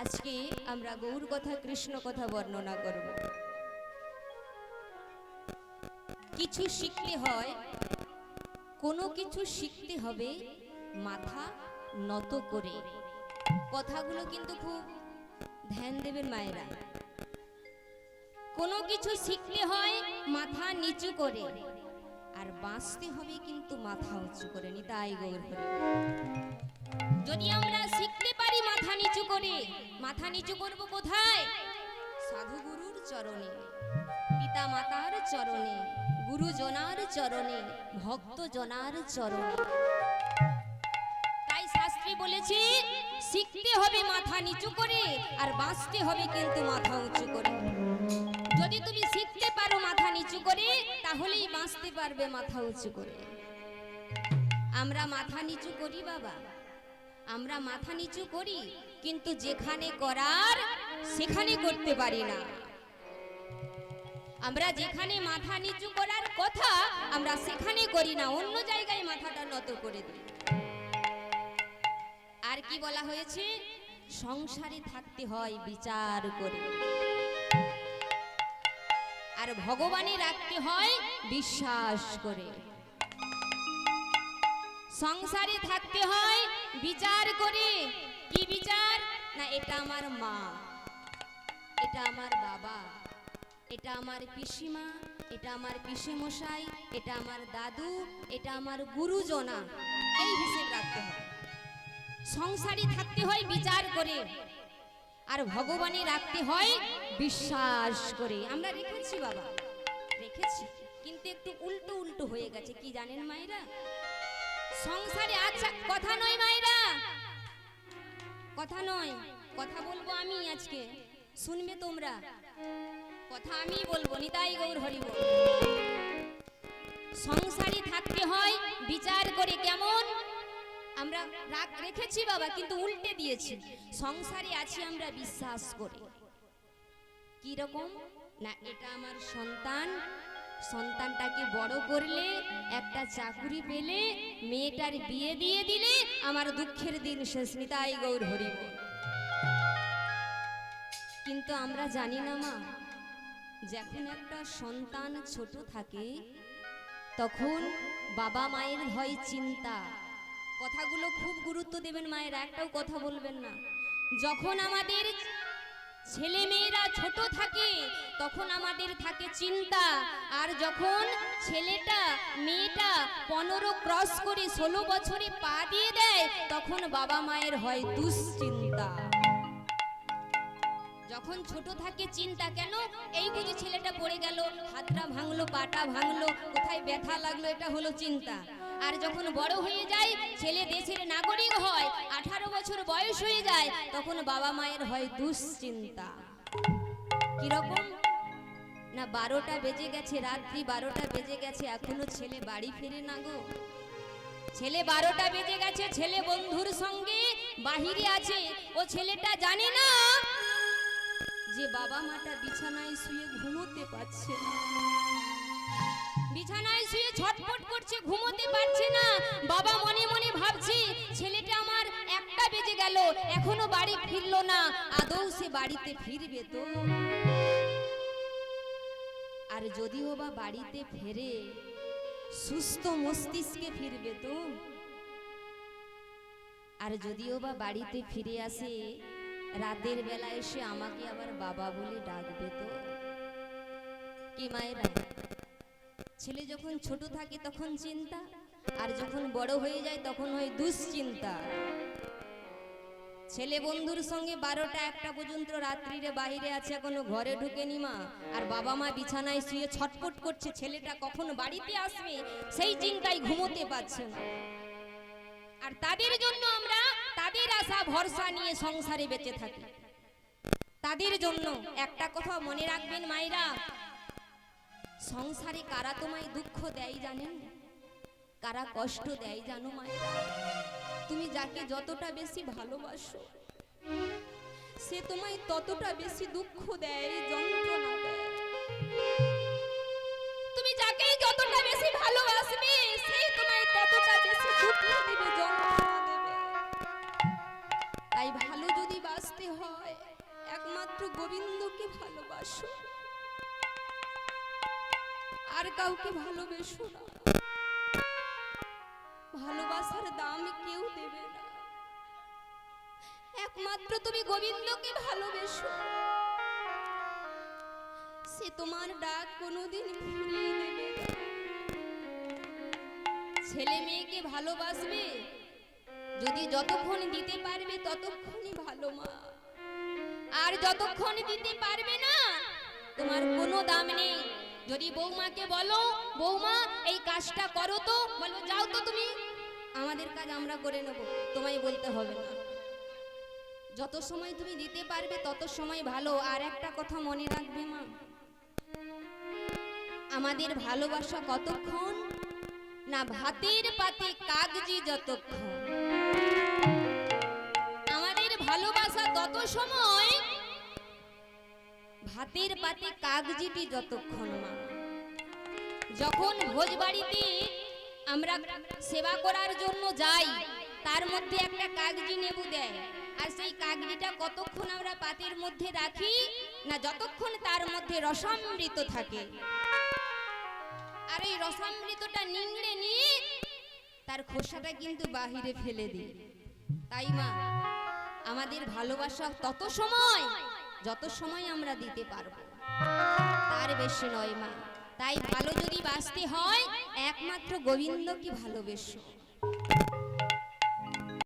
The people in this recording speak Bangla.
আজকে আমরা গৌর কথা, কৃষ্ণ কথা বর্ণনা করব। কিছু শিখতে হয়, কোনো কিছু শিখতে হবে, মাথা নত করে। কথাগুলো কিন্তু খুব ধ্যান দেবেন মায়েরা। কোনো কিছু শিখতে হয়, মাথা নিচু করে। আর বাঁচতে হবে কিন্তু মাথা উঁচু করে, নিতাই গৌর করে যদি আমরা শিখতে মাথা নিচু করে। মাথা নিচু করব কোথায়? সাধু গুরুর চরণে পিতা মাতার চরণে, গুরুজনার চরণে ভক্ত জনার চরণে। তাই শাস্ত্রী বলেছে, শিখতে হবে মাথা নিচু করে, আর বাঁচতে হবে কিন্তু মাথা উঁচু করে। যদি তুমি শিখতে পারো মাথা নিচু করে, তাহলেই বাঁচতে পারবে মাথা উঁচু করে। আমরা মাথা নিচু করি বাবা। আমরা মাথা নিচু করি, কিন্তু যেখানে করার, সেখানে করতে পারি না। আমরা যেখানে মাথা নিচু করার কথা, আমরা সেখানে করি না, অন্য জায়গায় মাথাটা নত করে দিই। আর কি বলা হয়েছে? সংসারে থাকতে হয় বিচার করে। আর ভগবানে রাখতে হয় বিশ্বাস করে। সংসারে থাকতে হয় বিচার করে। কি বিচার? না, এটা আমার মা। এটা আমার বাবা। এটা আমার পিসিমা। এটা আমার পিসেমশাই। এটা আমার দাদু। এটা আমার গুরুজনা। এই হিসেব রাখতে হয়। সংসারে থাকতে হয় বিচার করে। আর ভগবানে রাখতে হয় বিশ্বাস করে। আমরা রেখেছি বাবা। রেখেছি। কিন্তু একটু উল্টো উল্টো হয়ে গেছে। কি জানেন মায়েরা? সংসারে আচ্ছা কথা নয় মায়েরা। কথা নয়, কথা বলব আমি আজকে। শুনবে তোমরা। কথা আমি বলব, নিতাই গৌর হরিব সংসারে থাকতে হয়, বিচার করে কেমন? আমরা রাগ রেখেছি বাবা, কিন্তু উল্টে দিয়েছি। সংসারে আছি আমরা বিশ্বাস করে। কি রকম না, এটা আমার সন্তান। সন্তানটাকে বড় করলে, একটা চাকুরি পেলে, মেয়েটার বিয়ে দিয়ে দিলে, আমার দুঃখের দিন শেষ গৌর হরিব। কিন্তু আমরা জানি না মা, যখন একটা সন্তান ছোট থাকে, তখন বাবা মায়ের হয় চিন্তা। কথাগুলো খুব গুরুত্ব দেবেন মায়ের, একটাও কথা বলবেন না। যখন আমাদের ছেলে মেয়েরা ছোট থাকে, তখন আমাদের থাকে চিন্তা। আর যখন ছেলেটা, মেয়েটা পনেরো ক্রস করে ষোলো বছরে পা দিয়ে দেয়, তখন বাবা মায়ের হয় দুশ্চিন্তা। যখন ছোট থাকে চিন্তা কেন? এই বুঝি ছেলেটা পড়ে গেল, হাতটা ভাঙলো, পাটা ভাঙলো, কোথায় ব্যথা লাগল এটা হলো চিন্তা। আর যখন বড় হয়ে যায়, ছেলে দেশের নাগরিক হয়, আঠারো বছর বয়স হয়ে যায়, তখন বাবা মায়ের হয় দুশ্চিন্তা। কীরকম? না, বারোটা বেজে গেছে, রাত্রি বারোটা বেজে গেছে, এখনও ছেলে বাড়ি ফিরে না গো। ছেলে বারোটা বেজে গেছে, ছেলে বন্ধুর সঙ্গে বাহিরে আছে, ও ছেলেটা জানে না যে বাবা মাটা বিছানায় শুয়ে ঘুমোতে পারছে না। বিছানায় শুয়ে ছটফট করছে, ঘুমোতে পারছে না। বাবা মনে মনে ভাবছে, ছেলেটা আমার একটা বেজে গেল, এখনও বাড়ি ফিরলো না, আদৌ সে বাড়িতে ফিরবে তো? আর যদিও বা বাড়িতে ফেরে, সুস্থ মস্তিষ্কে ফিরবে তো? আর যদিও বা বাড়িতে ফিরে আসে রাতের বেলা এসে আমাকে আবার বাবা বলে ডাকবে তো। কি মায়েরা? ছেলে যখন ছোট থাকে তখন চিন্তা, আর যখন বড় হয়ে যায় তখন হয় দুশ্চিন্তা। ছেলে বন্ধুর সঙ্গে বারোটা একটা পর্যন্ত রাত্রিরে বাইরে আছে, এখনও ঘরে ঢুকেনি মা। আর বাবা মা বিছানায় শুয়ে ছটফট করছে, ছেলেটা কখন বাড়িতে আসবে সেই চিন্তায় ঘুমোতে পারছে না। আর তাদের জন্য আমরা তাদের আশা, ভরসা নিয়ে সংসারে বেঁচে থাকি। তাদের জন্য একটা কথা মনে রাখবেন মায়েরা, সংসারে কারা তোমায় দুঃখ দেয় জানেন? কারা কষ্ট দেয় জানো মায়েরা? তুমি যাকে যতটা বেশি ভালোবাসো, সে তোমায় ততটা বেশি দুঃখ দেয়, যন্ত্রণা দেয়। তুমি যাকে যতটা বেশি ভালোবাসবে সেই তোমায় ততটা বেশি দুঃখ দেবে, যন্ত্রণা গোবিন্দকে ভালোবাসো। আর কাউকে ভালোবেসো না। ভালোবাসার দাম কেউ দেবে না। একমাত্র তুমি গোবিন্দকে ভালোবেসো। সে তোমার ডাক কোনোদিন ফিরিয়ে দেবে ছেলে মেয়েকে ভালোবাসবে, যদি যতক্ষণ দিতে পারবে ততক্ষণই ভালো মা। আর যতক্ষণ দিতে পারবে না, তোমার কোনো দাম নেই। যদি বৌমাকে বলো, বৌমা, এই কাজটা করো তো। বলো, যাও তো তুমি। আমাদের কাজ আমরা করে নেব, তোমায় বলতে হবে না। যত সময় তুমি দিতে পারবে, তত সময় ভালো। আর একটা কথা মনে রাখবে মা, আমাদের ভালোবাসা কতক্ষণ, না ভাতের পাতে কাগজি যতক্ষণ? আমাদের ভালোবাসা তত সময় ভাতের পাতে কাগজিটি যতক্ষণ মা। যখন ভোজ বাড়িতে আমরা সেবা করার জন্য যাই, তার মধ্যে একটা কাগজি নেবু দেয়। আর সেই কাগজিটা কতক্ষণ আমরা পাতের মধ্যে রাখি, না যতক্ষণ তার মধ্যে রসামৃত থাকে? আর এই রসামৃতটা নিংড়ে নিয়ে তার খোসাটা কিন্তু বাহিরে ফেলে দিই। তাই মা, আমাদের ভালোবাসা তত সময় যত সময় আমরা দিতে পারব। তার বেশি নয় মা। তাই ভালো যদি বাঁচতে হয়, একমাত্র গোবিন্দকে ভালোবেসো।